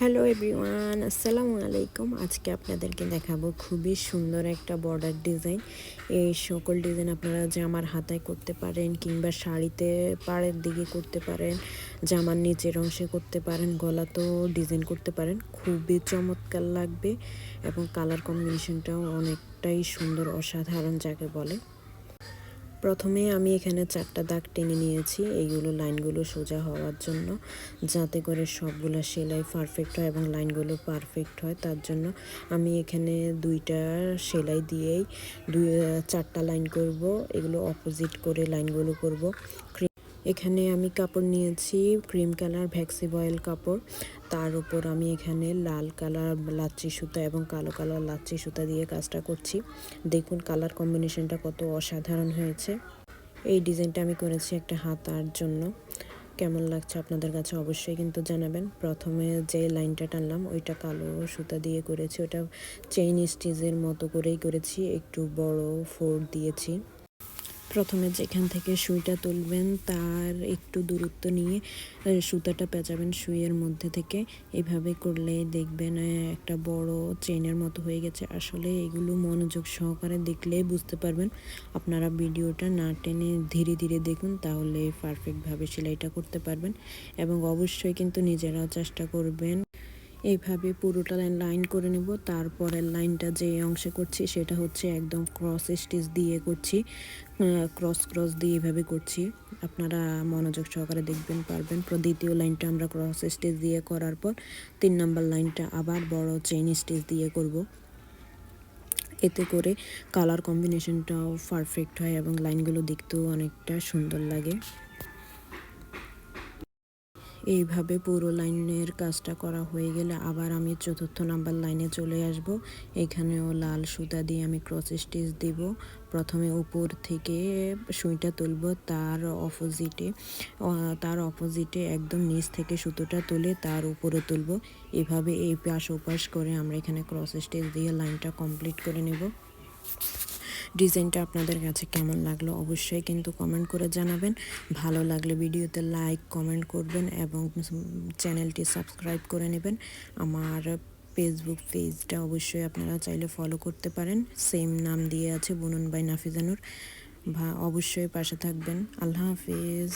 Hello everyone আসসালামু আলাইকুম আজকে আপনাদেরকে দেখাবো খুবই সুন্দর একটা বর্ডার ডিজাইন এই সকল ডিজাইন আপনারা জামার হাতায় করতে পারেন কিংবা শাড়িতে পাড়ের দিকে করতে পারেন, জামার নিচের অংশে করতে পারেন, গলাতেও ডিজাইন করতে পারেন, খুবই চমৎকার লাগবে এবং কালার কম্বিনেশনটাও অনেকটাই সুন্দর, অসাধারণ যাকে বলে। প্রথমে আমি এখানে চারটা দাগ টেনে নিয়েছি। এইগুলো লাইনগুলো সোজা হওয়ার জন্য, যাতে করে সবগুলো সেলাই পারফেক্ট হয় এবং লাইনগুলো পারফেক্ট হয়। তার জন্য আমি এখানে দুইটা সেলাই দিয়েই দুই, চারটা লাইন করব। এগুলো অপোজিট করে লাইনগুলো করব। এখানে আমি কাপড় নিয়েছি ক্রিম কালার ভ্যাক্সি বয়েল কাপড়। তার উপর আমি এখানে লাল কালার লাচ্ছি সুতা এবং কালো কালার লাচ্ছি সুতা দিয়ে কাজটা করছি। দেখুন কালার কম্বিনেশনটা কত অসাধারণ হয়েছে। এই ডিজাইনটা আমি করেছি একটা হাতার জন্য। কেমন লাগছে আপনাদের কাছে অবশ্যই কিন্তু জানাবেন। প্রথমে যে লাইনটা টানলাম, ওইটা কালো সুতা দিয়ে করেছি। ওটা চেইন স্টিচের মতো করেই করেছি। একটু বড় ফোর দিয়েছি। প্রথমে যেখান থেকে সুইটা তুলবেন, তার একটু দূরত্ব নিয়ে সুতাটা পেঁচাবেন সুইয়ের মধ্যে থেকে। এভাবে করলে দেখবেন একটা বড় চেনের মতো হয়ে গেছে। আসলে এগুলো মনোযোগ সহকারে দেখলেই বুঝতে পারবেন। আপনারা ভিডিওটা না টেনে ধীরে ধীরে দেখুন, তাহলে পারফেক্টভাবে সেলাইটা করতে পারবেন। এবং অবশ্যই কিন্তু নিজেরাও চেষ্টা করবেন এইভাবে পুরোটা লাইন লাইন করে নেব। তারপরের লাইনটা যে অংশে করছি সেটা হচ্ছে একদম ক্রস স্টিচ দিয়ে করছি। ক্রস ক্রস দিয়ে এভাবে করছি। আপনারা মনোযোগ সহকারে দেখবেন, পারবেন। দ্বিতীয় লাইনটা আমরা ক্রস স্টিচ দিয়ে করার পর তিন নম্বর লাইনটা আবার বড় চেইন স্টিচ দিয়ে করব। এতে করে কালার কম্বিনেশনটাও পারফেক্ট হয় এবং লাইনগুলো দেখতেও অনেকটা সুন্দর লাগে। এইভাবে পুরো লাইনের কাজটা করা হয়ে গেলে আবার আমি চতুর্থ নাম্বার লাইনে চলে আসব। এখানেও লাল সুতা দিয়ে আমি ক্রস স্টিচ দিব। প্রথমে উপর থেকে সুইটা তুলব, তার অপোজিটে তার অপোজিটে একদম নিচ থেকে সুতোটা তুলে তার উপরে তুলব। এভাবে এই পাশ ওপাশ করে আমরা এখানে ক্রস স্টিচ দিয়ে লাইনটা কমপ্লিট করে নেব। ডিজাইনটা আপনাদের কাছে কেমন লাগল অবশ্যই কিন্তু কমেন্ট করে জানাবেন। ভালো লাগলে ভিডিওতে লাইক কমেন্ট করবেন এবং চ্যানেলটি সাবস্ক্রাইব করে নেবেন। আমার ফেসবুক পেজটা অবশ্যই আপনারা চাইলে ফলো করতে পারেন। সেম নাম দিয়ে আছে বুনন বাই নাফিজানুর। অবশ্যই পাশে থাকবেন। আল্লাহ হাফিজ।